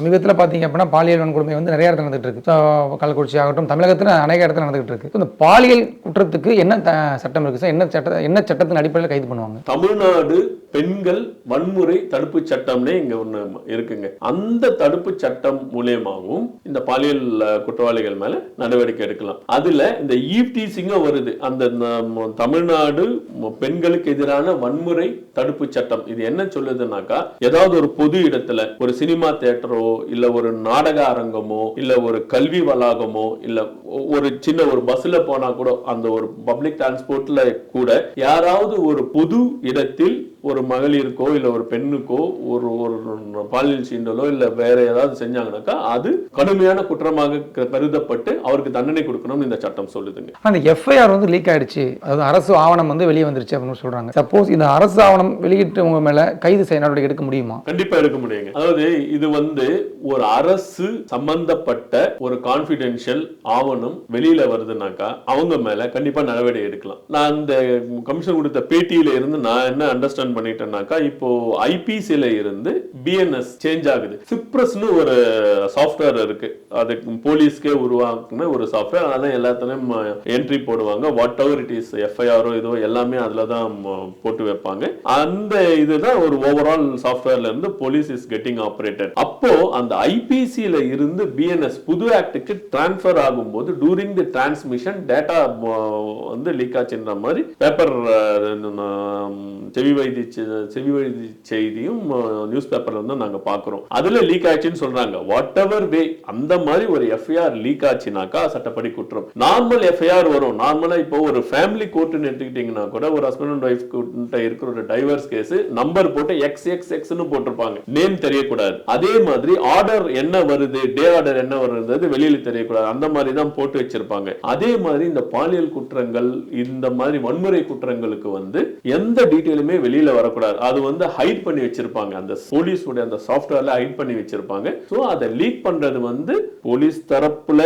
சமீபத்தில் பார்த்தீங்க அப்படின்னா பாலியல் வன்கொடுமை வந்து நிறைய இடத்துல நடந்துகிட்டு இருக்கு. கள்ளக்குறிச்சி ஆகட்டும் தமிழகத்தில் அநேக இடத்துல நடந்துகிட்டு இருக்கு. இந்த பாலியல் குற்றத்துக்கு என்ன த- சட்டம் இருக்கு? சார் என்ன சட்ட என்ன சட்டத்தின் அடிப்படையில் கைது பண்ணுவாங்க? தமிழ்நாடு பெண்கள் வன்முறை தடுப்பு சட்டம்னே இங்க ஒன்று இருக்குங்க. அந்த தடுப்பு சட்டம் மூலியமாகவும் இந்த பாலியல் குற்றவாளிகள் மேல நடவடிக்கை எடுக்கலாம். அதுல இந்த ஈவ்டீசிங்கும் வருது. அந்த தமிழ்நாடு பெண்களுக்கு எதிரான வன்முறை தடுப்பு சட்டம். இது என்ன சொல்லுதுனாக்கா ஏதாவது ஒரு பொது இடத்துல ஒரு சினிமா அரங்கமோ இல்ல ஒரு நாடக அரங்கமோ இல்ல ஒரு கல்வி வளாகமோ இல்ல ஒரு சின்ன ஒரு பஸ்ல போனா கூட அந்த ஒரு பப்ளிக் டிரான்ஸ்போர்ட்ல கூட யாராவது ஒரு பொது இடத்தில் ஒரு மகளிருக்கோ இல்ல ஒரு பெண்ணுக்கோ ஒரு ஒரு பாலியல் சீண்டலோ இல்ல வேற ஏதாவது செஞ்சாங்கனாக்கா அது கடுமையான குற்றமாக கருதப்பட்டு அவருக்கு தண்டனை கொடுக்கணும்னு இந்த சட்டம் சொல்லுதுங்க. அந்த எஃப்ஐஆர் வந்து லீக் ஆயிடுச்சு. அதாவது அரசு ஆவணம் வந்து வெளியே வந்துருச்சு அப்படின்னு சொல்றாங்க. சப்போஸ் இந்த அரசு ஆவணம் வெளியிட்டவங்க மேல கைது செய்ய நடவடிக்கை எடுக்க முடியுமா? கண்டிப்பா எடுக்க முடியுங்க. அதாவது இது வந்து ஒரு அரசு சம்பந்தப்பட்ட ஒரு கான்பிடென்ஷியல் ஆவணம் வெளியில வருதுனாக்கா அவங்க மேல கண்டிப்பா நடவடிக்கை எடுக்கலாம். நான் இந்த கமிஷன் கொடுத்த பேட்டியில இருந்து நான் என்ன அண்டர்ஸ்டாண்ட் பண்ணிட்டேன்னாக்கா இப்போ ஐபிசில இருந்து பிஎன்எஸ் சேஞ்ச் ஆகுது. சிப்ரஸ்னு ஒரு சாஃப்ட்வேர் இருக்கு. அது போலீஸ்க்கே உருவாக்குன ஒரு சாஃப்ட்வேர் அதான் எல்லாத்துலயும் என்ட்ரி போடுவாங்க. வாட் எவர் இட் இஸ் எஃப்ஐஆரோ இதோ எல்லாமே அதுல தான் போட்டு வைப்பாங்க. அந்த இதுதான் ஒரு ஓவரால் சாஃப்ட்வேர்ல இருந்து போலீஸ் இஸ் கெட்டிங் ஆப்ரேட்டட் அப்போ அந்த ஐபிசியில இருந்து பிஎன்எஸ் புது ஆக்டுக்கு டிரான்ஸ்ஃபர் ஆகும்போது டூரிங் தி டிரான்ஸ்மிஷன் டேட்டா வந்து லீக் ஆச்சுன்ற மாதிரி பேப்பர் செவி வைதி செவி வழி செய்தியும் நியூஸ் பேப்பர்ல தான் நாங்க பாக்குறோம். அதுல லீக் ஆச்சுன்னு சொல்றாங்க. வாட் எவர் வே அந்த மாதிரி ஒரு எஃப்ஐஆர் லீக் ஆச்சுனாக்கா சட்டப்படி குற்றம். நார்மல் எஃப்ஐஆர் வரும். நார்மலா இப்போ ஒரு ஃபேமிலி கோர்ட்னு எடுத்துக்கிட்டீங்கன்னா கூட ஒரு ஹஸ்பண்ட் அண்ட் ஒய்ஃப் கிட்ட இருக்கிற ஒரு டைவர்ஸ் கேஸ் நம்பர் போட்டு எக்ஸ் எக்ஸ் எக்ஸ்னு போட்டிருப்பாங்க. நேம் தெரியக்கூடாது. அதே மாதிரி ஆர்டர் என்ன வருது டே ஆர்டர் என்ன வருது வெளியில தெரியக்கூடாது. அந்த மாதிரி தான் போட்டு வச்சிருப்பாங்க. அதே மாதிரி இந்த பாலியல் குற்றங்கள் இந்த மாதிரி வன்முறை குற்றங்களுக்கு வந்து எந்த டீட்டெயிலுமே வெளியில வரக்கூடாது. அது வந்து ஹைட் பண்ணி வச்சிருப்பாங்க. அந்த போலீஸ் உடைய அந்த சாஃப்ட்வேர்ல ஹைட் பண்ணி வச்சிருப்பாங்க. ஸோ அதை லீக் பண்றது வந்து போலீஸ் தரப்புல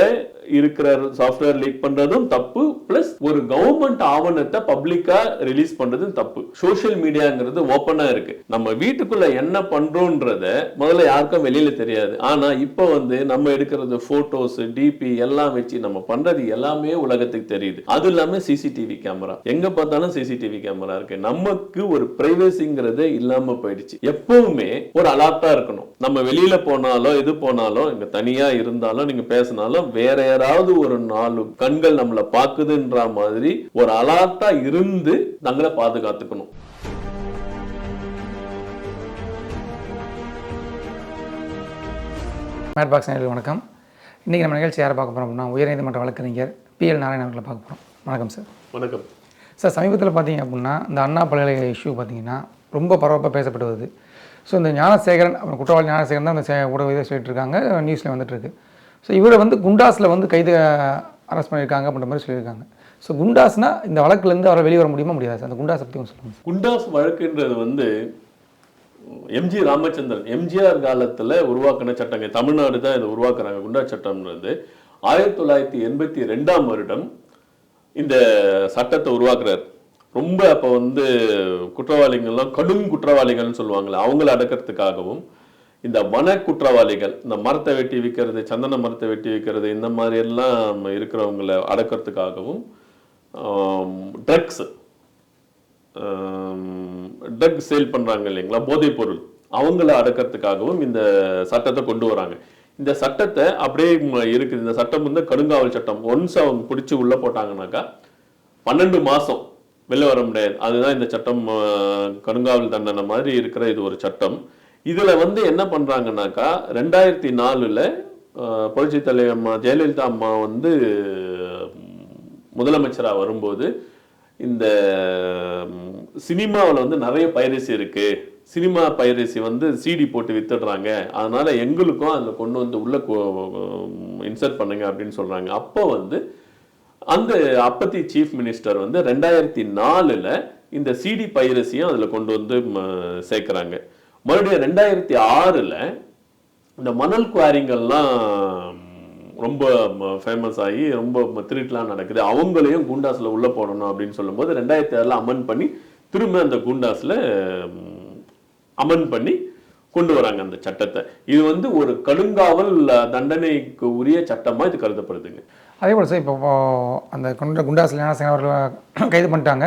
இருக்கிற சாஃப்ட்வேர் லீக் பண்றதும் தப்பு பிளஸ் ஒரு கவர்மெண்ட் ஆவணத்தை பப்ளிக்கா ரிலீஸ் பண்றதும் தப்பு. சோஷியல் மீடியாங்கிறது ஓப்பனா இருக்கு. நம்ம வீட்டுக்குள்ள என்ன பண்றோன்றத முதல்ல யாருக்கும் வெளியில தெரியாது. ஆனா இப்போ வந்து நம்ம எடுக்கிறது போட்டோஸ் டிபி எல்லாம் வச்சு நம்ம பண்றது எல்லாமே உலகத்துக்கு தெரியுது. அது இல்லாம சிசிடிவி கேமரா எங்க பார்த்தாலும் சிசிடிவி கேமரா இருக்கு. நமக்கு ஒரு பிரைவசிங்கிறதே இல்லாம போயிடுச்சு. எப்பவுமே ஒரு அலாப்டா இருக்கணும். நம்ம வெளியில போனாலும் எது போனாலும் இங்க தனியா இருந்தாலும் நீங்க பேசினாலும் வேற யாராவது ஒரு நாலு கண்கள் நம்மள பாக்குதுன்ற மாதிரி ஒரு அலர்ட்டா இருந்து தங்களை பாதுகாத்துக்கணும். மேட் பாக்ஸ் நேயர்களுக்கு வணக்கம். இன்றைக்கி நம்ம நிகழ்ச்சி யாரை பார்க்க போகிறோம் அப்படின்னா உயர்நீதிமன்ற வழக்கறிஞர் பிஎல் நாராயணன் அவர்களை பார்க்க போகிறோம் வணக்கம் சார். வணக்கம். சார் சமீபத்தில் பார்த்தீங்க அப்படின்னா இந்த அண்ணா பல்கலைக்கழக இஷ்யூ பார்த்தீங்கன்னா ரொம்ப பரபரப்பாக பேசப்பட்டு வருது. ஸோ இந்த ஞானசேகரன் அப்புறம் குற்றவாளி ஞானசேகரன் தான் அந்த சே- ஊடக இதை சொல்லிட்டு இருக்காங்க நியூஸில் வந்துட்டு இருக்கு. ஸோ இவரை வந்து குண்டாஸில் வந்து கைது அரெஸ்ட் பண்ணியிருக்காங்க அப்படின்ற மாதிரி சொல்லியிருக்காங்க. ஸோ குண்டாஸ்னா இந்த வழக்குலேருந்து அவரை வெளியே வர முடியுமா முடியாது. சார் அந்த குண்டாஸ் பற்றி கொஞ்சம் சொல்லுங்கள் குண்டாஸ் வழக்குன்றது வந்து எம்ஜி ராமச்சந்திரன் எம்ஜிஆர் காலத்தில் உருவாக்கின சட்டங்க தமிழ்நாடு தான் இதை உருவாக்குறாங்க. குண்டா சட்டம்ன்றது ஆயிரத்தி தொள்ளாயிரத்தி எண்பத்தி ரெண்டாம் வருடம் இந்த சட்டத்தை உருவாக்குறாரு. ரொம்ப அப்போ வந்து குற்றவாளிகள்லாம் கடும் குற்றவாளிகள்னு சொல்லுவாங்கல்ல அவங்கள அடக்கிறதுக்காகவும் இந்த வன குற்றவாளிகள் இந்த மரத்தை வெட்டி விற்கிறது சந்தன மரத்தை வெட்டி விற்கிறது இந்த மாதிரி எல்லாம் இருக்கிறவங்கள அடக்கிறதுக்காகவும் ட்ரக்ஸ் ட்ரக் சேல் பண்ணுறாங்க இல்லைங்களா? போதைப் பொருள். அவங்கள அடக்கிறதுக்காகவும் இந்த சட்டத்தை கொண்டு வராங்க. இந்த சட்டத்தை அப்படியே இருக்குது. இந்த சட்டம் வந்து கடுங்காவல் சட்டம். ஒன்ஸ் அவங்க பிடிச்சி உள்ளே போட்டாங்கன்னாக்கா பன்னெண்டு மாதம் வெளில வர முடியாது. அதுதான் இந்த சட்டம் கடுங்காவல் தண்டனை மாதிரி இருக்கிற இது ஒரு சட்டம். இதில் வந்து என்ன பண்ணுறாங்கனாக்கா ரெண்டாயிரத்தி நாலில் புரட்சி தலைவர் அம்மா ஜெயலலிதா அம்மா வந்து முதலமைச்சராக வரும்போது இந்த சினிமாவில் வந்து நிறைய பைரசி இருக்குது சினிமா பைரசி வந்து சிடி போட்டு வித்துடுறாங்க. அதனால் எங்களுக்கும் அதில் கொண்டு வந்து உள்ளே இன்சர்ட் பண்ணுங்க அப்படின்னு சொல்கிறாங்க அப்போ வந்து அந்த அப்பத்தி சீஃப் மினிஸ்டர் வந்து ரெண்டாயிரத்தி நாலில் இந்த சிடி பைரசியும் அதில் கொண்டு வந்து சேர்க்குறாங்க. மறுபடியும் ரெண்டாயிரத்தி ஆறில் இந்த மணல் குவாரிங்கள்லாம் ரொம்ப ஃபேமஸ் ஆகி ரொம்ப திருட்டுலாம் நடக்குது. அவங்களையும் குண்டாஸில் உள்ளே போடணும் அப்படின்னு சொல்லும்போது ரெண்டாயிரத்தி ஆறில் அமன் பண்ணி திரும்ப அந்த குண்டாஸில் அமன் பண்ணி கொண்டு வராங்க அந்த சட்டத்தை. இது வந்து ஒரு கடுங்காவல் தண்டனைக்கு உரிய சட்டமாக இது கருதப்படுதுங்க. அதே போல் சார் இப்போ அந்த குண்ட குண்டாஸ் ஞானசேகரன் அவர்கள் கைது பண்ணிட்டாங்க.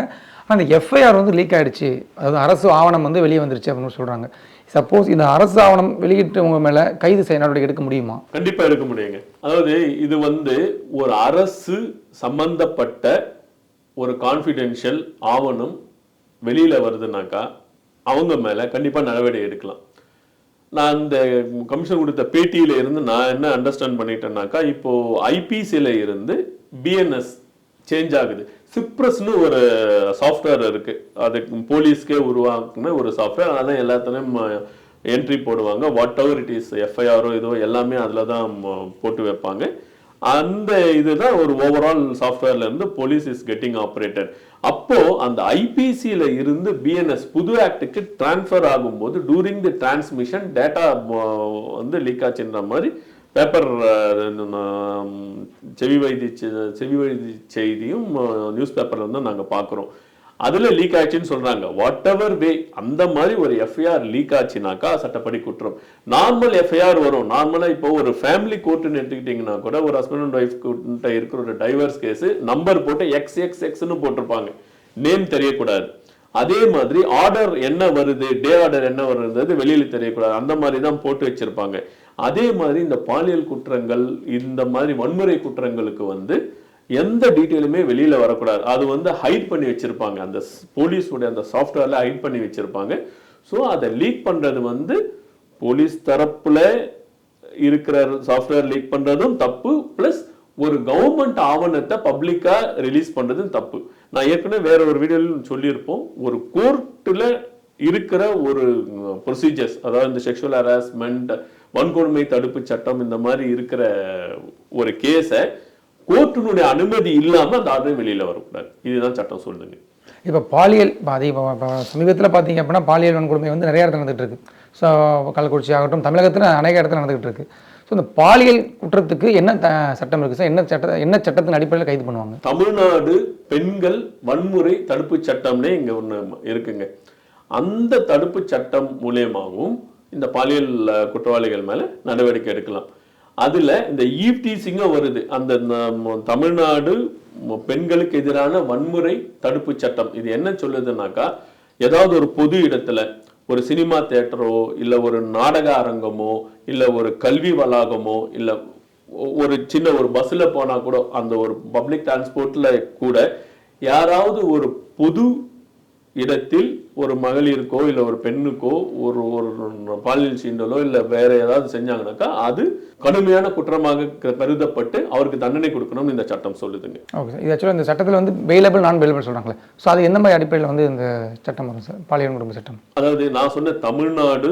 அந்த எஃப்ஐஆர் வந்து லீக் ஆகிடுச்சு அதாவது அரசு ஆவணம் வந்து வெளியே வந்துருச்சு அப்படின்னு சொல்கிறாங்க சப்போஸ் இந்த அரசு ஆவணம் வெளியிட்டவங்க மேலே கைது செய்ய நடவடிக்கை எடுக்க முடியுமா? கண்டிப்பாக எடுக்க முடியுங்க. அதாவது இது வந்து ஒரு அரசு சம்பந்தப்பட்ட ஒரு கான்ஃபிடென்ஷியல் ஆவணம் வெளியில் வருதுனாக்கா அவங்க மேலே கண்டிப்பாக நடவடிக்கை எடுக்கலாம். நான் அந்த கமிஷன் கொடுத்த பேட்டியில இருந்து நான் என்ன அண்டர்ஸ்டாண்ட் பண்ணிட்டேன்னாக்கா இப்போ ஐபிசியில் இருந்து பிஎன்எஸ் சேஞ்ச் ஆகுது. சிப்ரஸ்னு ஒரு சாஃப்ட்வேர் இருக்கு. அது போலீஸ்க்கே உருவாக்குன ஒரு சாஃப்ட்வேர் அதான் எல்லாத்துலேயும் என்ட்ரி போடுவாங்க. வாட் எவர் இட் இஸ் எஃப்ஐஆரோ இதோ எல்லாமே அதில் தான் போட்டு வைப்பாங்க. அந்த இதுதான் ஒரு ஓவரால் சாஃப்ட்வேர்ல இருந்து போலீஸ் இஸ் கெட்டிங் ஆப்ரேட்டர் அப்போ அந்த ஐபிசியில இருந்து பிஎன்எஸ் புது ஆக்டுக்கு டிரான்ஸ்ஃபர் ஆகும்போது டூரிங் தி டிரான்ஸ்மிஷன் டேட்டா வந்து லீக் ஆச்சுன்ற மாதிரி பேப்பர் uh, செவி வைத்தி செவி வைத்தி செய்தியும் நியூஸ் பேப்பரில் வந்து நாங்கள் பார்க்குறோம் அதில் லீக் ஆச்சுன்னு சொல்கிறாங்க வாட் எவர் வே அந்த மாதிரி ஒரு எஃப்ஐஆர் லீக் ஆச்சுனாக்கா சட்டப்படி குற்றம். நார்மல் எஃப்ஐஆர் வரும். நார்மலாக இப்போ ஒரு ஃபேமிலி கோர்ட்டுன்னு எடுத்துக்கிட்டிங்கன்னா கூட ஒரு ஹஸ்பண்ட் அண்ட் ஒய்ஃப் கிட்ட இருக்கிற ஒரு டைவர்ஸ் கேஸ் நம்பர் போட்டு எக்ஸ் எக்ஸ் எக்ஸ்னு போட்டிருப்பாங்க. நேம் தெரியக்கூடாது. அதே மாதிரி ஆர்டர் என்ன வருது டே ஆர்டர் என்ன வருது வெளியில் தெரியக்கூடாது. அந்த மாதிரி தான் போட்டு வச்சிருப்பாங்க. அதே மாதிரி இந்த பாலியல் குற்றங்கள் இந்த மாதிரி வன்முறை குற்றங்களுக்கு வந்து எந்த டீட்டெயிலுமே வெளியில் வரக்கூடாது. அது வந்து ஹைட் பண்ணி வச்சுருப்பாங்க. அந்த போலீஸோட அந்த சாஃப்ட்வேரில் ஹைட் பண்ணி வச்சுருப்பாங்க. ஸோ அதை லீக் பண்ணுறது வந்து போலீஸ் தரப்பில் இருக்கிற சாஃப்ட்வேர் லீக் பண்ணுறதும் தப்பு. ப்ளஸ் ஒரு கவர்மெண்ட் ஆவணத்தை பப்ளிக்காக ரிலீஸ் பண்ணுறதும் தப்பு. நான் ஏற்கனவே வேற ஒரு வீடியோவில் சொல்லியிருப்போம். ஒரு கோர்ட்டில் இருக்கிற ஒரு ப்ரொசீஜர்ஸ் அதாவது இந்த செக்ஷுவல் ஹராஸ்மெண்ட் வன்கொடுமை தடுப்பு சட்டம் இந்த மாதிரி இருக்கிற ஒரு கேஸை கோர்ட்டினுடைய அனுமதி இல்லாமல் அந்த ஆர்டர் வெளியில் வரக்கூடாது. இதுதான் சட்டம் சொல்லுங்க இப்போ பாலியல் பாதி இப்போ சமீபத்தில் பார்த்தீங்க அப்படின்னா பாலியல் வன்கொடுமை வந்து நிறைய இடத்துல நடந்துகிட்டு இருக்கு. ஸோ கள்ளக்குறிச்சி ஆகட்டும் தமிழகத்தில் அநேக இடத்துல நடந்துகிட்டு இருக்குது ஸோ இந்த பாலியல் குற்றத்துக்கு என்ன த சட்டம் இருக்குது சார் என்ன சட்ட என்ன சட்டத்தின் அடிப்படையில் கைது பண்ணுவாங்க? தமிழ்நாடு பெண்கள் வன்முறை தடுப்பு சட்டம்னே இங்கே ஒன்று இருக்குங்க. அந்த தடுப்பு சட்டம் மூலியமாகவும் இந்த பாலியல் குற்றவாளிகள் மேலே நடவடிக்கை எடுக்கலாம். அதில் இந்த ஈவ்டீசிங்கும் வருது. அந்த தமிழ்நாடு பெண்களுக்கு எதிரான வன்முறை தடுப்பு சட்டம். இது என்ன சொல்லுதுனாக்கா ஏதாவது ஒரு பொது இடத்துல ஒரு சினிமா தேட்டரோ இல்லை ஒரு நாடக அரங்கமோ இல்லை ஒரு கல்வி வளாகமோ இல்லை ஒ- ஒரு சின்ன ஒரு பஸ்ஸில் போனால் கூட அந்த ஒரு பப்ளிக் டிரான்ஸ்போர்ட்டில் கூட யாராவது ஒரு பொது இடத்தில் ஒரு மகளிருக்கோ இல்ல ஒரு பெண்ணுக்கோ ஒரு ஒரு பாலியல் சீண்டலோ இல்ல வேற ஏதாவது செஞ்சாங்கனாக்கா அது கடுமையான குற்றமாக கருதப்பட்டு அவருக்கு தண்டனை கொடுக்கணும்னு இந்த சட்டம் சொல்லுதுங்க. ஓகே சார் இது ஆக்சுவலாக இந்த சட்டத்தில் வந்து பெயிலபிள் நான் பெயிலபிள் சொல்கிறாங்களே ஸோ அது எந்த மாதிரி அடிப்படையில் வந்து இந்த சட்டம் வரும் சார் பாலியல் வன்கொடுமை சட்டம். அதாவது நான் சொன்ன தமிழ்நாடு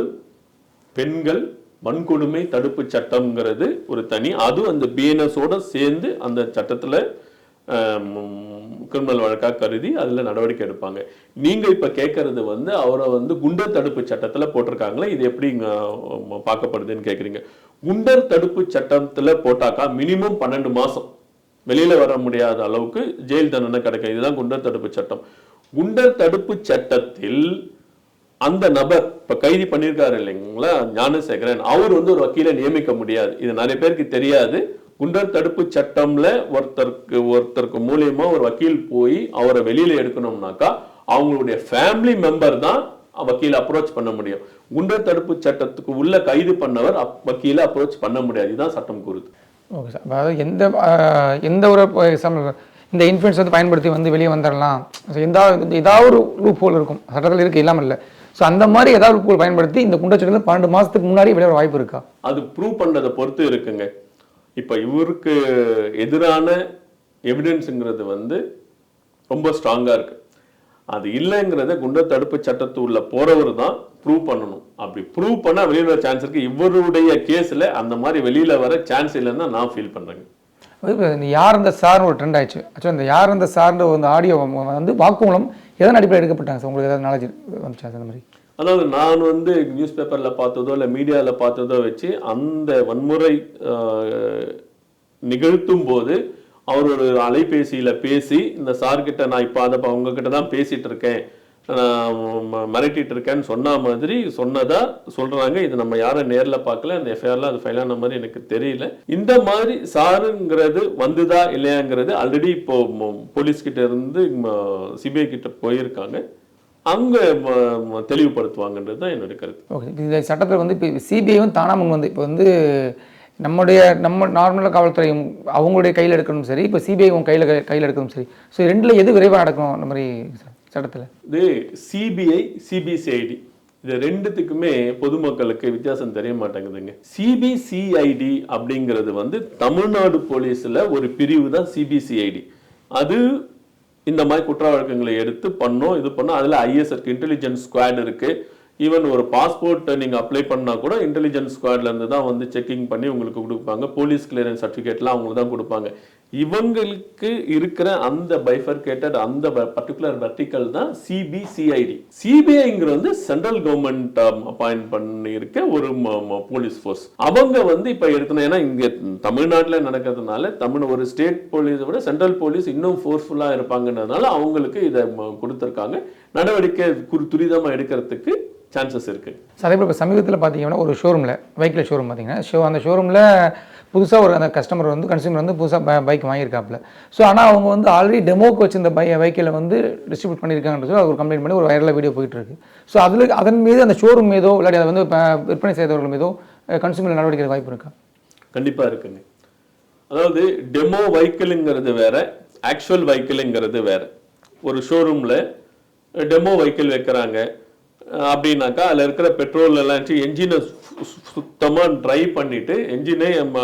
பெண்கள் வன்கொடுமை தடுப்பு சட்டம்ங்கிறது ஒரு தனி அது அந்த பிஎன்எஸோட சேர்ந்து அந்த சட்டத்துல கிரிமினல் வழக்கா கருதி அதுல நடவடிக்கை எடுப்பாங்க. நீங்க இப்ப கேட்கறது வந்து அவரை வந்து குண்டர் தடுப்பு சட்டத்துல போட்டிருக்காங்களே? இது எப்படி பார்க்கப்படுதுன்னு கேட்குறீங்க குண்டர் தடுப்பு சட்டத்துல போட்டாக்கா மினிமம் பன்னெண்டு மாசம். வெளியில வர முடியாத அளவுக்கு ஜெயில் தண்டனை கிடைக்கும். இதுதான் குண்டர் தடுப்பு சட்டம். குண்டர் தடுப்பு சட்டத்தில் அந்த நபர் இப்ப கைது பண்ணியிருக்காரு இல்லைங்களா? ஞானசேகரன். அவர் வந்து ஒரு வக்கீலை நியமிக்க முடியாது. இது நிறைய பேருக்கு தெரியாது. குண்டர் தடுப்பு சட்டம்ல ஒருத்தருக்கு ஒருத்தருக்கு மூலியமா ஒரு வக்கீல் போய் அவரை வெளியில எடுக்கணும்னாக்கா அவங்களுடைய ஃபேமிலி மெம்பர் தான் வக்கீல அப்ரோச் பண்ண முடியும். குண்டர் தடுப்பு சட்டத்துக்கு உள்ள கைது பண்ணவர் வக்கீல அப்ரோச் பண்ண முடியாது. இதுதான் சட்டம் கூறுது. Okay sir. அதாவது எந்த எந்த ஒரு இந்த இன்ஃப்ளூயன்ஸ் வந்து பயன்படுத்தி வந்து வெளியே வந்துடலாம் ஸோ எந்த ஏதாவது ஒரு லூப் ஹோல் இருக்கும். சட்டத்தில் இருக்குது இல்லாமல் இல்லை. ஸோ அந்த மாதிரி ஏதாவது லூப் ஹோல் பயன்படுத்தி இந்த குண்டச்சட்டத்தில் பன்னெண்டு மாதத்துக்கு முன்னாடி வெளியே வாய்ப்பு இருக்கா? அது ப்ரூவ் பண்றதை பொறுத்து இருக்குங்க. இப்போ இவருக்கு எதிரான எவிடன்ஸுங்கிறது வந்து ரொம்ப ஸ்ட்ராங்காக இருக்குது அது இல்லைங்கிறத குண்டர் தடுப்பு சட்டத்து உள்ள போகிறவர் தான் ப்ரூவ் பண்ணணும். அப்படி ப்ரூவ் பண்ணால் வெளியில் வர சான்ஸ் இருக்குது இவருடைய கேஸில் அந்த மாதிரி வெளியில் வர சான்ஸ் இல்லைன்னு தான் நான் ஃபீல் பண்ணுறேங்க யார் இந்த சார்னு ஒரு ட்ரெண்ட் ஆயிடுச்சு. ஆக்சுவலாக இந்த யார் இந்த சார்ன்ற வந்து ஆடியோ வந்து வாக்குமூலம் எதன் அடிப்படையில் எடுக்கப்பட்டாங்க? சார் உங்களுக்கு ஏதாவது நாலேஜ் வந்துச்சா சார் அந்த மாதிரி? அதாவது நான் வந்து நியூஸ் பேப்பரில் பார்த்ததோ இல்லை மீடியாவில் பார்த்ததோ வச்சு அந்த வன்முறை நிகழ்த்தும் போது அவர் ஒரு அலைபேசியில் பேசி இந்த சார்கிட்ட நான் இப்போ அதை உங்ககிட்ட தான் பேசிகிட்டு இருக்கேன் நான் மிரட்டிட்டு இருக்கேன்னு சொன்ன மாதிரி சொன்னதா சொல்கிறாங்க இது நம்ம யாரும் நேரில் பார்க்கல. அந்த எஃப்ஐஆர்ல அது ஃபைலான மாதிரி எனக்கு தெரியல. இந்த மாதிரி சாருங்கிறது வந்துதா இல்லையாங்கிறது ஆல்ரெடி இப்போ போலீஸ்கிட்ட போலீஸ் இருந்து சிபிஐ கிட்ட போயிருக்காங்க. ம- தெளிவுபடுத்துவாங்கன்றது தான் என்னோட கருத்து. ஓகே இந்த சட்டத்தில் வந்து இப்போ சிபிஐ வந்து தானா முன் வந்து இப்போ வந்து நம்முடைய நம்ம நார்மலாக காவல்துறை அவங்களுடைய கையில் எடுக்கணும் சரி இப்போ சிபிஐ உங்க கையில் கையில் எடுக்கணும் சரி. ஸோ ரெண்டில் எது விரைவாக நடக்கும் அந்த மாதிரி சட்டத்தில்? இது சிபிஐ சிபிசிஐடி இது ரெண்டுத்துக்குமே பொதுமக்களுக்கு வித்தியாசம் தெரிய மாட்டேங்குதுங்க. சிபிசிஐடி அப்படிங்கிறது வந்து தமிழ்நாடு போலீஸ்ல ஒரு பிரிவு தான் சிபிசிஐடி அது இந்த மாதிரி குற்ற வழக்கங்களை எடுத்து பண்ணோம் இது பண்ணோம். அதில் ஐஎஸ் இருக்குது இன்டெலிஜென்ஸ் ஸ்குவாட் இருக்குது ஈவன் ஒரு பாஸ்போர்ட் நீங்கள் அப்ளை பண்ணால் கூட இன்டெலிஜென்ஸ் ஸ்குவாட்லேருந்து தான் வந்து செக்கிங் பண்ணி உங்களுக்கு கொடுப்பாங்க. போலீஸ் கிளியரன்ஸ் சர்டிஃபிகேட்லாம் அவங்களுக்கு தான் கொடுப்பாங்க. இவங்களுக்கு இருக்கிற அந்த பைஃபர்கேட்டட் அந்த பர்டிகுலர் வெர்டிக்கல் தான் சிபிசிஐடி சிபிஐங்கிற வந்து சென்ட்ரல் கவர்மெண்ட் அப்பாயிண்ட் பண்ணியிருக்க ஒரு போலீஸ் ஃபோர்ஸ் அவங்க வந்து இப்போ எடுத்தன ஏன்னா இங்கே தமிழ்நாட்டில் நடக்கிறதுனால தமிழ் ஒரு ஸ்டேட் போலீஸை விட சென்ட்ரல் போலீஸ் இன்னும் ஃபோர்ஸ்ஃபுல்லாக இருப்பாங்கன்றதுனால அவங்களுக்கு இதை ம- நடவடிக்கை குறி- துரிதமாக எடுக்கிறதுக்கு சான்சஸ் இருக்கு. சார் இப்போ சமீபத்தில் பார்த்தீங்கன்னா ஒரு ஷோரூமில் பைக்கில் ஷோரூம் பார்த்தீங்கன்னா ஷோ அந்த ஷோரூமில் புதுசாக ஒரு அந்த கஸ்டமர் வந்து கன்சியூமர் வந்து புதுசாக பைக் வாங்கியிருக்காப்புல. ஸோ ஆனால் அவங்க வந்து ஆல்ரெடி டெமோக்கு வச்சிருந்த பை வெஹிக்கிளை வந்து டிஸ்ட்ரிபியூட் பண்ணியிருக்காங்கன்றது சொல்லி அது ஒரு கம்ப்ளைண்ட் பண்ணி ஒரு வைரலாக வீடியோ போயிட்டு இருக்கு ஸோ அதில் அதன் மீது அந்த ஷோரூம் மீதோ இல்லாட்டி அதை வந்து விற்பனை செய்தவர்கள் மீதோ கன்சூமர் நடவடிக்கை வாய்ப்பு இருக்கா? கண்டிப்பாக இருக்குங்க. அதாவது டெமோ வைக்கிள்ங்கிறது வேற ஆக்சுவல் வைக்கிள்ங்கிறது வேற. ஒரு ஷோரூமில் டெமோ வைக்கிள் வைக்கிறாங்க. அப்படின்னாக்கா அதில் இருக்கிற பெட்ரோல் எல்லாம் என்ஜினை சுத்தமாக ட்ரை பண்ணிட்டு நம்ம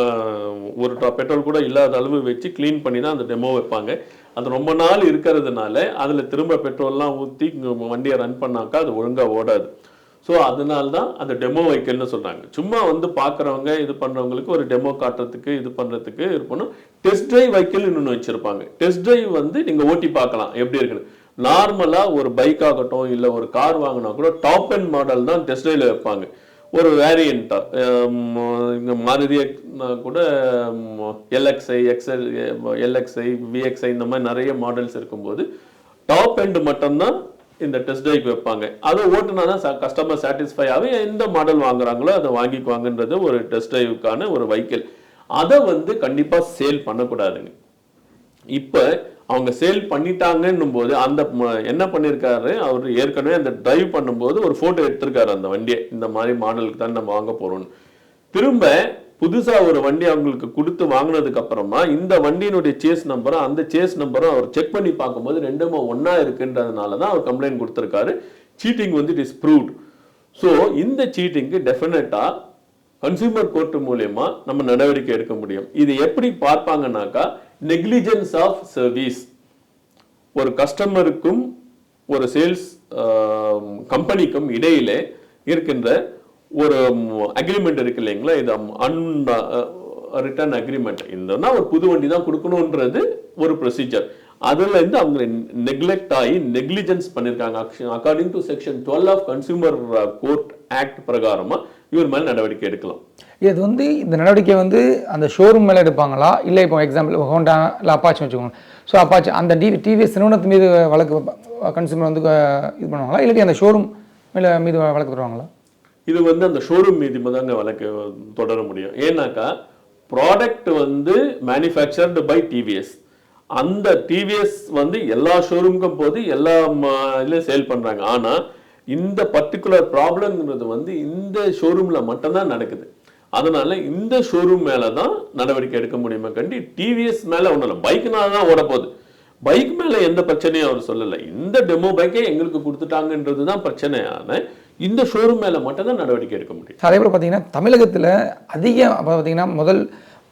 ஒரு பெட்ரோல் கூட இல்லாத அளவு வச்சு க்ளீன் பண்ணி தான் அந்த டெமோ வைப்பாங்க. அது ரொம்ப நாள் இருக்கிறதுனால அதில் திரும்ப பெட்ரோல்லாம் ஊற்றி வண்டியை ரன் பண்ணாக்கா அது ஒழுங்காக ஓடாது. ஸோ அதனால தான் அந்த டெமோ வைக்கல்னு சொல்கிறாங்க சும்மா வந்து பார்க்குறவங்க இது பண்ணுறவங்களுக்கு ஒரு டெமோ காட்டுறதுக்கு இது பண்ணுறதுக்கு இருக்கணும் டெஸ்ட் ட்ரைவ் வெஹிக்கிள் இன்னொன்று வச்சுருப்பாங்க. டெஸ்ட் ட்ரைவ் வந்து நீங்கள் ஓட்டி பார்க்கலாம் எப்படி இருக்குன்னு. நார்மலாக ஒரு பைக் ஆகட்டும் இல்லை ஒரு கார் வாங்கினா கூட டாப் அண்ட் மாடல் தான் டெஸ்ட் ட்ரைவில் வைப்பாங்க. ஒரு வேரியண்டா இங்கே மாருதிய கூட எல்எக்ஸ்ஐ எக்ஸ்எல் எல்எக்ஸ்ஐ விஎக்ஸ்ஐ இந்த மாதிரி நிறைய மாடல்ஸ் இருக்கும்போது டாப் எண்டு மட்டும்தான் இந்த டெஸ்ட் ட்ரைவ் வைப்பாங்க. அதை ஓட்டுனா தான் கஸ்டமர் சாட்டிஸ்ஃபை ஆகி எந்த மாடல் வாங்குறாங்களோ அதை வாங்கிக்குவாங்கன்றது ஒரு டெஸ்ட் ட்ரைவுக்கான ஒரு வைக்கல் அதை வந்து கண்டிப்பாக சேல் பண்ணக்கூடாதுங்க. இப்போ அவங்க சேல் பண்ணிட்டாங்கன்னும் போது அந்த என்ன பண்ணியிருக்காரு அவர் ஏற்கனவே அந்த டிரைவ் பண்ணும்போது ஒரு ஃபோட்டோ எடுத்திருக்காரு அந்த வண்டியை. இந்த மாதிரி மாடலுக்கு தான் நம்ம வாங்க போறோம்னு. திரும்ப புதுசாக ஒரு வண்டி அவங்களுக்கு கொடுத்து வாங்கினதுக்கு அப்புறமா இந்த வண்டியினுடைய சேஸ் நம்பரும் அந்த சேஸ் நம்பரும் அவர் செக் பண்ணி பார்க்கும்போது ரெண்டுமே ஒன்றா இருக்குன்றதுனால தான் அவர் கம்ப்ளைண்ட் கொடுத்துருக்காரு. சீட்டிங் வந்து இட் இஸ் ப்ரூவ்ட் ஸோ இந்த சீட்டிங்க்கு டெஃபினட்டாக கன்சியூமர் கோர்ட் மூலயமா நம்ம நடவடிக்கை எடுக்க முடியும். இது எப்படி பார்ப்பாங்கன்னாக்கா நெக்லிஜென்ஸ் ஆஃப் சர்வீஸ் ஒரு கஸ்டமருக்கும் ஒரு சேல்ஸ் கம்பெனிக்கும் இடையிலே இருக்கின்ற ஒரு அக்ரிமெண்ட் இருக்கு இல்லைங்களா? இது அன் ரிட்டர்ன் அக்ரிமெண்ட் இந்த ஒரு புது வண்டி தான் கொடுக்கணுன்றது ஒரு ப்ரொசீஜர் அதுல இருந்து அவங்க நெக்லெக்ட் ஆகி நெக்லிஜென்ஸ் பண்ணிருக்காங்க according to section twelve of consumer court act பிரகாரமாக இவர் மேல நடவடிக்கை எடுக்கலாம். இது வந்து இந்த நடவடிக்கை வந்து அந்த ஷோரூம் மேலே எடுப்பாங்களா? இல்லை இப்போ எக்ஸாம்பிள் ஹோண்டா இல்லை அப்பாச்சி வச்சுக்கோங்க. ஸோ அப்பாச்சி அந்த டி டிவிஎஸ் நிறுவனத்து மீது வழக்கு கன்சியூமர் வந்து இது பண்ணுவாங்களா? இல்லாட்டி அந்த ஷோரூம் மேலே மீது வழக்கு தருவாங்களா இது வந்து அந்த ஷோரூம் மீது தாங்க வழக்கு தொடர முடியும். ஏன்னாக்கா ப்ராடக்ட் வந்து மேனுஃபேக்சர்டு பை டிவிஎஸ் அந்த டிவிஎஸ் வந்து எல்லா ஷோரூமுக்கும் போது எல்லா இதுலயும் சேல் பண்றாங்க. ஆனா இந்த பர்டிகுலர் ப்ராப்ளம்ங்கிறது வந்து இந்த ஷோரூமில் மட்டும்தான் நடக்குது. அதனால இந்த ஷோரூம் மேலே தான் நடவடிக்கை எடுக்க முடியுமே கண்டி டிவிஎஸ் மேலே ஒன்றும் இல்லை. பைக்னால தான் ஓட போகுது. பைக் மேலே எந்த பிரச்சனையும் அவர் சொல்லலை. இந்த டெமோ பைக்கே எங்களுக்கு கொடுத்துட்டாங்கன்றது தான் பிரச்சனையான இந்த ஷோரூம் மேலே மட்டும்தான் நடவடிக்கை எடுக்க முடியும். அதே போல் பார்த்தீங்கன்னா தமிழகத்தில் அதிக அப்போ பார்த்தீங்கன்னா முதல்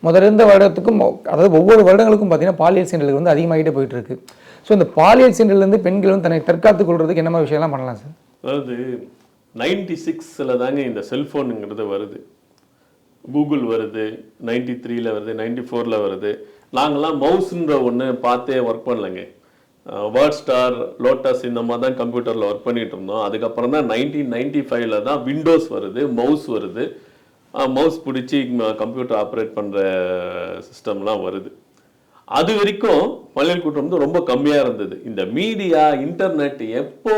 முதல் இருந்த வருடத்துக்கும் அதாவது ஒவ்வொரு வருடங்களுக்கும் பார்த்தீங்கன்னா பாலியல் சீண்டல்கள் வந்து அதிகமாகிட்டே போயிட்டு இருக்கு. ஸோ இந்த பாலியல் சீண்டல்லேருந்து பெண்கள் வந்து தன்னை தற்காத்துக் கொள்றதுக்கு என்ன மாதிரி விஷயம்லாம் பண்ணலாம் சார்? அதாவது நைன்டி சிக்ஸில் தாங்க இந்த செல்ஃபோனுங்கிறது வருது. கூகுள் வருது நைன்டி த்ரீல வருது நைன்டி ஃபோரில் வருது. நாங்கெல்லாம் மவுஸுன்ற ஒன்று பார்த்தே ஒர்க் பண்ணலைங்க. வேர்ட் ஸ்டார் லோட்டஸ் இந்த மாதிரி தான் கம்ப்யூட்டரில் ஒர்க் பண்ணிகிட்டு இருந்தோம். அதுக்கப்புறம் தான் நைன்டீன் நைன்டி ஃபைவ்ல தான் விண்டோஸ் வருது மவுஸ் வருது. மவுஸ் பிடிச்சி கம்ப்யூட்டர் ஆப்ரேட் பண்ணுற சிஸ்டம்லாம் வருது. அது வரைக்கும் மலையல் கூட்டம் வந்து ரொம்ப கம்மியாக இருந்தது. இந்த மீடியா இன்டர்நெட் எப்போ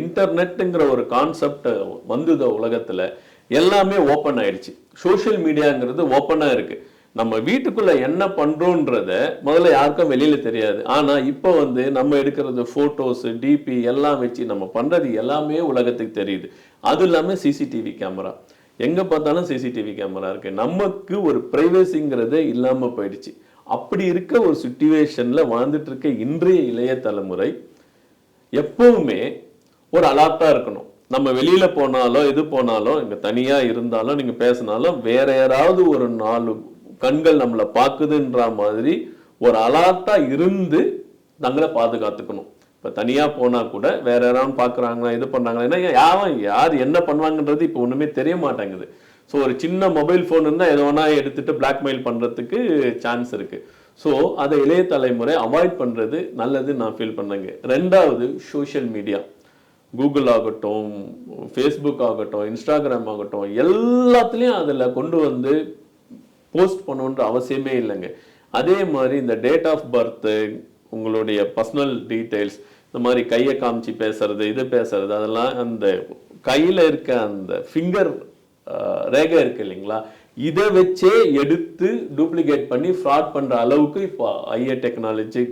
இன்டர்நெட்டுங்கிற ஒரு கான்செப்ட் வந்தது உலகத்தில் எல்லாமே ஓப்பன் ஆயிடுச்சு சோஷியல் மீடியாங்கிறது ஓப்பனாக இருக்குது நம்ம வீட்டுக்குள்ளே என்ன பண்ணுறோன்றத முதல்ல யாருக்கும் வெளியில் தெரியாது. ஆனால் இப்போ வந்து நம்ம எடுக்கிறது ஃபோட்டோஸு டிபி எல்லாம் வச்சு நம்ம பண்ணுறது எல்லாமே உலகத்துக்கு தெரியுது. அது இல்லாமல் சிசிடிவி கேமரா எங்கே பார்த்தாலும் சிசிடிவி கேமரா இருக்குது நமக்கு ஒரு பிரைவசிங்கிறதே இல்லாமல் போயிடுச்சு. அப்படி இருக்க ஒரு சுச்சுவேஷனில் வாழ்ந்துட்டு இருக்க இன்றைய இளைய தலைமுறை எப்பவுமே ஒரு அலார்ட்டாக இருக்கணும். நம்ம வெளியில் போனாலும் எது போனாலும் இங்கே தனியாக இருந்தாலும் நீங்கள் பேசினாலும் வேற யாராவது ஒரு நாலு கண்கள் நம்மளை பார்க்குதுன்ற மாதிரி ஒரு அலார்ட்டாக இருந்து தங்களை பாதுகாத்துக்கணும். இப்போ தனியாக போனால் கூட வேற யாராவது பார்க்குறாங்களா இது பண்ணுறாங்களா ஏன்னா யாரும் யார் என்ன பண்ணுவாங்கன்றது இப்போ ஒன்றுமே தெரிய மாட்டேங்குது. ஸோ ஒரு சின்ன மொபைல் ஃபோன் இருந்தால் எது வேணா எடுத்துகிட்டு பிளாக்மெயில் பண்ணுறதுக்கு சான்ஸ் இருக்குது ஸோ அதை இளைய தலைமுறை அவாய்ட் பண்ணுறது நல்லது நான் ஃபீல் பண்ணேங்க ரெண்டாவது சோஷியல் மீடியா கூகுள் ஆகட்டும் ஃபேஸ்புக் ஆகட்டும் இன்ஸ்டாகிராம் ஆகட்டும் எல்லாத்துலேயும் அதில் கொண்டு வந்து போஸ்ட் பண்ணணுன்ற அவசியமே இல்லைங்க. அதே மாதிரி இந்த டேட் ஆஃப் பர்த்து உங்களுடைய பர்சனல் டீட்டெயில்ஸ் இந்த மாதிரி கையை காமிச்சு பேசுறது இது பேசுறது அதெல்லாம் அந்த கையில் இருக்க அந்த ஃபிங்கர் ரேகை இருக்கு இல்லைங்களா? இதை வச்சே எடுத்து டூப்ளிகேட் பண்ணி ஃப்ராட் பண்ணுற அளவுக்கு இப்போ ஐஏ டெக்னாலஜி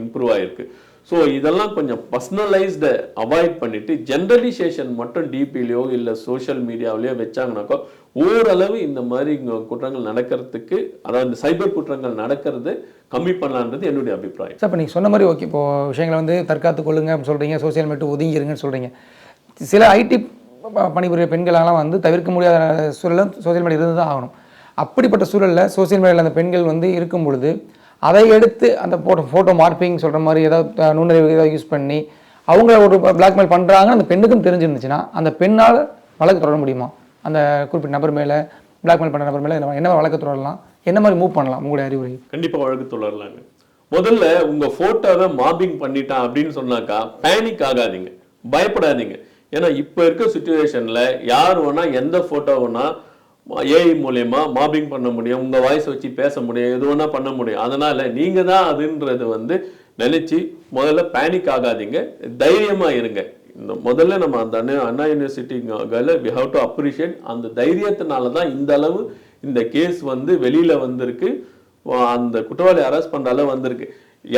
இம்ப்ரூவ் ஆயிருக்கு. ஸோ இதெல்லாம் கொஞ்சம் பர்சனலைஸ்டு அவாய்ட் பண்ணிட்டு ஜென்ரலைசேஷன் மட்டும் டிபிலையோ இல்லை சோஷியல் மீடியாவிலையோ வச்சாங்கனாக்கோ ஓரளவு இந்த மாதிரி குற்றங்கள் நடக்கிறதுக்கு அதாவது இந்த சைபர் குற்றங்கள் நடக்கிறது கம்மி பண்ணலான்றது என்னுடைய அபிப்பிராயம். சார் இப்போ நீங்கள் சொன்ன மாதிரி ஓகே இப்போ விஷயங்களை வந்து தற்காத்து கொள்ளுங்க அப்படின்னு சொல்கிறீங்க சோசியல் மீடியா ஒதுங்கிருங்கன்னு சொல்கிறீங்க சில ஐடி பணிபுரிய பெண்களெல்லாம் வந்து தவிர்க்க முடியாத சூழலும் சோசியல் மீடியா இருந்து தான் ஆகணும். அப்படிப்பட்ட சூழலில் சோசியல் மீடியாவில் அந்த பெண்கள் வந்து இருக்கும் பொழுது அதை எடுத்து அந்த ஃபோட்டோ ஃபோட்டோ மார்பிங் சொல்கிற மாதிரி ஏதாவது நுண்ணறிவு ஏதாவது யூஸ் பண்ணி அவங்கள ஒரு பிளாக்மெயில் பண்ணுறாங்க அந்த பெண்ணுக்கும் தெரிஞ்சிருந்துச்சுன்னா அந்த பெண்ணால் வழக்கு தொடர முடியுமா? அந்த குறிப்பிட்ட நபர் மேலே பிளாக்மெயில் பண்ணுற நபர் மேலே என்ன வழக்கு தொடரலாம்? என்ன மாதிரி மூவ் பண்ணலாம்? உங்களுடைய அறிவுரை. கண்டிப்பாக வழக்கு தொடரலாங்க. முதல்ல உங்கள் ஃபோட்டோவை மாபிங் பண்ணிட்டான் அப்படின்னு சொன்னாக்கா பேனிக் ஆகாதீங்க. பயப்படாதீங்க. ஏன்னா இப்போ இருக்க சுச்சுவேஷனில் யார் வேணால் எந்த ஃபோட்டோ வேணால் ஏஐ மூலயமா மாபிங் பண்ண முடியும் உங்கள் வாய்ஸ் வச்சு பேச முடியும் எது வேணால் பண்ண முடியும். அதனால் நீங்கள் தான் அதுன்றது வந்து நினச்சி முதல்ல பேனிக் ஆகாதீங்க தைரியமாக இருங்க. இந்த முதல்ல நம்ம அந்த Anna Anna University we have to appreciate அந்த தைரியத்தினால தான் இந்த அளவு இந்த கேஸ் வந்து வெளியில் வந்திருக்கு. அந்த குற்றவாளி அரெஸ்ட் பண்ற அளவு வந்திருக்கு.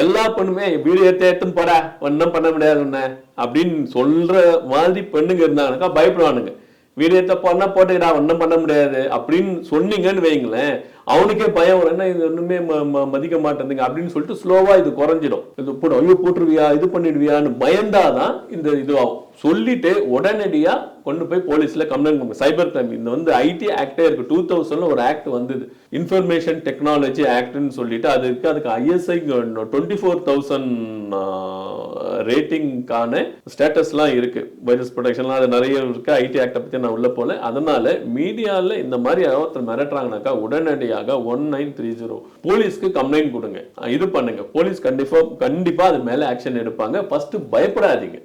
எல்லா பெண்ணுமே வீடியோ எடுத்து எடுத்துன்னு ஒன்றும் பண்ண முடியாது அப்படின்னு சொல்கிற மாதிரி பெண்ணுங்க இருந்தாங்கனாக்கா பயப்படுவானுங்க. வீடியோ எடுத்த போனா போட்டுக்கிறா ஒன்றும் பண்ண முடியாது அப்படின்னு சொன்னீங்கன்னு வைங்களேன். அவனுக்கே பயம் வரும். என்ன இது ஒண்ணுமே ம- ம- மதிக்க மாட்டேங்குதுங்க. அப்படின்னு சொல்லிட்டு ஸ்லோவா இது குறைஞ்சிடும். இது போடும் ஐயோ போட்டுருவியா இது பண்ணிடுவியான்னு பயந்தாதான் இந்த இது ஆகும் சொல்லிட்டு உடனடியா கொண்டு போய் போலீஸ்ல கம்ப்ளைண்ட் பண்ணுங்க சைபர் கிரைம் இந்த வந்து ஐடி ஆக்டே இருக்கு. டூ தௌசண்ட்ல ஒரு ஆக்ட் வந்தது. இன்ஃபர்மேஷன் டெக்னாலஜி ஆக்ட்னு சொல்லிட்டு அது இருக்கு. அதுக்கு ஐஎஸ்ஐ டுவெண்ட்டி ஃபோர் தௌசண்ட் ரேட்டிங்கான ஸ்டேட்டஸ்லாம் இருக்கு. வைரஸ் ப்ரொடெக்ஷன்லாம் அது நிறைய இருக்கு. ஐடி ஆக்டை பத்தி நான் உள்ள போல. அதனால மீடியாவில் இந்த மாதிரி யாராவது ஒருத்தர் மிரட்டுறாங்கனாக்கா உடனடியாக ஒன் நைன் த்ரீ ஜீரோ போலீஸ்க்கு கம்ப்ளைண்ட் கொடுங்க. இது பண்ணுங்க. போலீஸ் கண்டிப்பா கண்டிப்பா அது மேல ஆக்ஷன் எடுப்பாங்க. ஃபர்ஸ்ட் பயப்படாதீங்க.